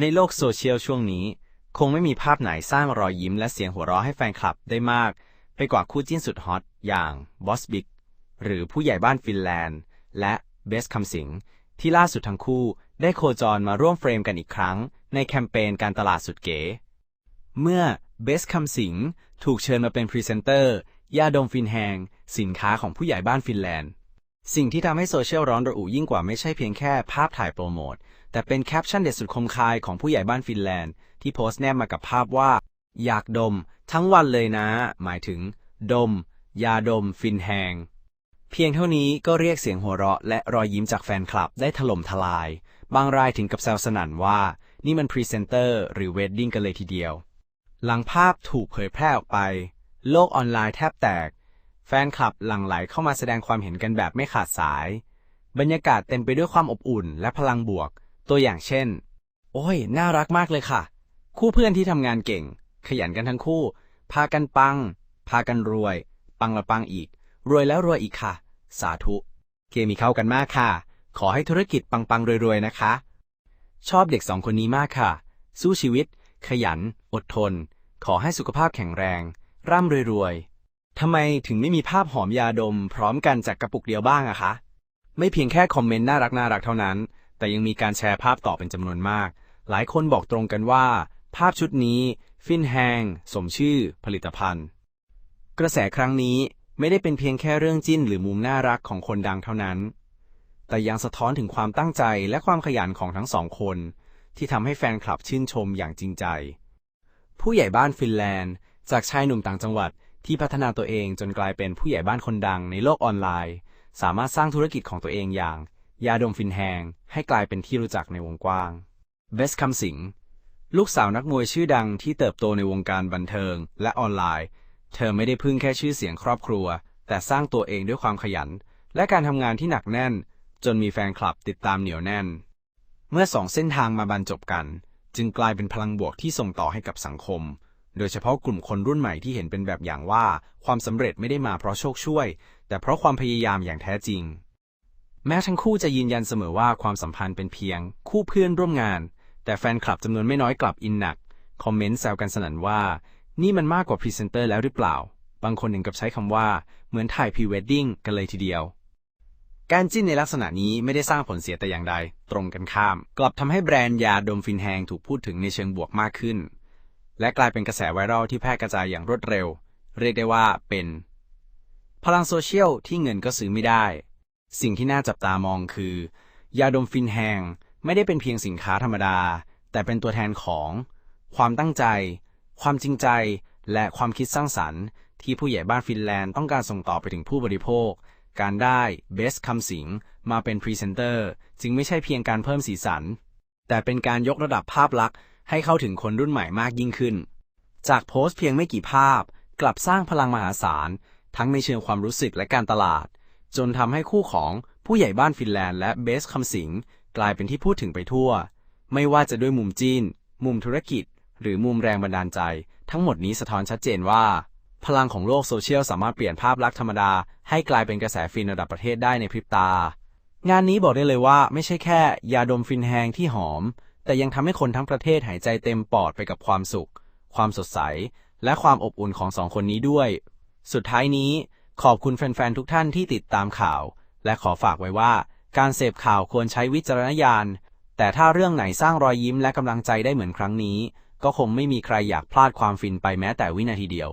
ในโลกโซเชียลช่วงนี้ คงไม่มีภาพไหนสร้างรอยยิ้มและเสียงหัวเราะให้แฟนคลับได้มาก ไปกว่าคู่จิ้นสุดฮอตอย่างบอสบิ๊กหรือผู้ใหญ่บ้านฟินแลนด์ และเบสคำสิงที่ล่าสุดทั้งคู่ได้โคจรมาร่วมเฟรมกันอีกครั้ง ในแคมเปญการตลาดสุดเก๋ เมื่อเบสคำสิงถูกเชิญมาเป็นพรีเซนเตอร์ยาดมฟินแฮงสินค้าของผู้ใหญ่บ้านฟินแลนด์ สิ่งที่ทำให้โซเชียลร้อนระอุยิ่งกว่าไม่ใช่เพียงแค่ภาพถ่ายโปรโมท แต่เป็นแคปชั่นเด็ดสุดคมคายของผู้ใหญ่บ้านฟินแลนด์ ที่โพสต์แนบมากับภาพว่า อยากดม ทั้งวันเลยนะ หมายถึง ดม ยาดม ฟินแฮง เพียงเท่านี้ก็เรียกเสียงหัวเราะ และรอยยิ้มจากแฟนคลับได้ถล่มทลาย บางรายถึงกับแซวสนั่นว่า นี่มันพรีเซนเตอร์หรือเวดดิ้งกันเลยทีเดียว หลังภาพถูกเผยแพร่ออกไป โลกออนไลน์แทบแตก แฟนคลับหลั่งไหลเข้ามาแสดงความเห็นกันแบบไม่ขาดสาย บรรยากาศเต็มไปด้วยความอบอุ่นและพลังบวก ตัวอย่างเช่น โอ้ย น่ารักมากเลยค่ะ คู่เพื่อนที่ทำงานเก่ง ขยันกันทั้งคู่ พากันปัง พากันรวย ปังละปังอีก รวยแล้วรวยอีกค่ะ สาธุ เคมีเข้ากันมากค่ะ ขอให้ธุรกิจปังๆรวยๆนะคะ ชอบเด็กสองคนนี้มากค่ะ สู้ชีวิต ขยัน อดทน ขอให้สุขภาพแข็งแรง ร่ำรวยๆ ทำไมถึงไม่มีภาพหอมยาดม พร้อมกันจากกระปุกเดียวบ้างอะคะ ไม่เพียงแค่คอมเมนต์น่ารักน่ารักเท่านั้น แต่ยังมีการแชร์ภาพต่อเป็นจำนวนมาก หลายคนบอกตรงกันว่า ภาพชุดนี้ ฟินแฮงสมชื่อ ผลิตภัณฑ์ กระแสครั้งนี้ไม่ได้เป็นเพียงแค่เรื่องจิ้นหรือมุมน่ารักของคนดังเท่านั้น แต่ยังสะท้อนถึงความตั้งใจและความขยันของทั้งสองคน ที่ทำให้แฟนคลับชื่นชมอย่างจริงใจ ผู้ใหญ่บ้านฟินแลนด์ จากชายหนุ่มต่างจังหวัด ที่พัฒนาตัวเองจนกลายเป็นผู้ใหญ่บ้านคนดังในโลกออนไลน์ สามารถสร้างธุรกิจของตัวเองอย่าง ยาดมฟินแฮง ให้กลายเป็นที่รู้จักในวงกว้างเบสคำสิงลูกสาวนักมวยชื่อดังที่เติบโตในวงการบันเทิงและออนไลน์ เธอไม่ได้พึ่งแค่ชื่อเสียงครอบครัว แต่สร้างตัวเองด้วยความขยัน และการทำงานที่หนักแน่น จนมีแฟนคลับติดตามเหนียวแน่น เมื่อสองเส้นทางมาบรรจบกัน จึงกลายเป็นพลังบวกที่ส่งต่อให้กับสังคม โดยเฉพาะกลุ่มคนรุ่นใหม่ที่เห็นเป็นแบบอย่างว่า ความสำเร็จไม่ได้มาเพราะโชคช่วย แต่เพราะความพยายามอย่างแท้จริง แม้ทั้งคู่จะยืนยันเสมอว่าความสัมพันธ์เป็นเพียง คู่เพื่อนร่วมงาน แต่แฟนคลับจำนวนไม่น้อยกลับอินหนัก คอมเมนต์แซวกันสนั่นว่า นี่มันมากกว่าพรีเซนเตอร์แล้วหรือเปล่า บางคนถึงกับใช้คำว่า เหมือนถ่ายพรีเวดดิ้งกันเลยทีเดียวการจิ้นในลักษณะนี้ไม่ได้สร้างผลเสียแต่อย่างใด ตรงกันข้าม กลับทำให้แบรนด์ยาดมฟินแฮงถูกพูดถึงในเชิงบวกมากขึ้น และกลายเป็นกระแสไวรัลที่แพร่กระจายอย่างรวดเร็ว เรียกได้ว่าเป็น พลังโซเชียลที่เงินก็ซื้อไม่ได้ สิ่งที่น่าจับตามองคือ ยาดมฟินแฮงไม่ได้เป็นเพียงสินค้าธรรมดา แต่เป็นตัวแทนของ ความตั้งใจ ความจริงใจ และความคิดสร้างสรรค์ ที่ผู้ใหญ่บ้านฟินแลนด์ต้องการส่งต่อไปถึงผู้บริโภค การได้เบสคำสิงมาเป็นพรีเซนเตอร์จึงไม่ใช่เพียงการเพิ่มสีสัน แต่เป็นการยกระดับภาพลักษณ์ ให้เข้าถึงคนรุ่นใหม่มากยิ่งขึ้น จากโพสต์เพียงไม่กี่ภาพ กลับสร้างพลังมหาศาล ทั้งในเชิงความรู้สึกและการตลาด จนทำให้คู่ของผู้ใหญ่บ้านฟินแลนด์และเบสคำสิงกลายเป็นที่พูดถึงไปทั่ว ไม่ว่าจะด้วยมุมจีน มุมธุรกิจ หรือมุมแรงบันดาลใจ ทั้งหมดนี้สะท้อนชัดเจนว่า พลังของโลกโซเชียลสามารถเปลี่ยนภาพลักษณ์ธรรมดา ให้กลายเป็นกระแสฟินระดับประเทศได้ในพริบตา งานนี้บอกได้เลยว่าไม่ใช่แค่ ยาดมฟินแฮงที่หอม แต่ยังทำให้คนทั้งประเทศหายใจเต็มปอดไปกับความสุข ความสดใส และความอบอุ่นของสองคนนี้ด้วย สุดท้ายนี้ ขอบคุณแฟนๆทุกท่านที่ติดตามข่าว และขอฝากไว้ว่า การเสพข่าวควรใช้วิจารณญาณ แต่ถ้าเรื่องไหนสร้างรอยยิ้มและกำลังใจได้เหมือนครั้งนี้ ก็คงไม่มีใครอยากพลาดความฟินไปแม้แต่วินาทีเดียว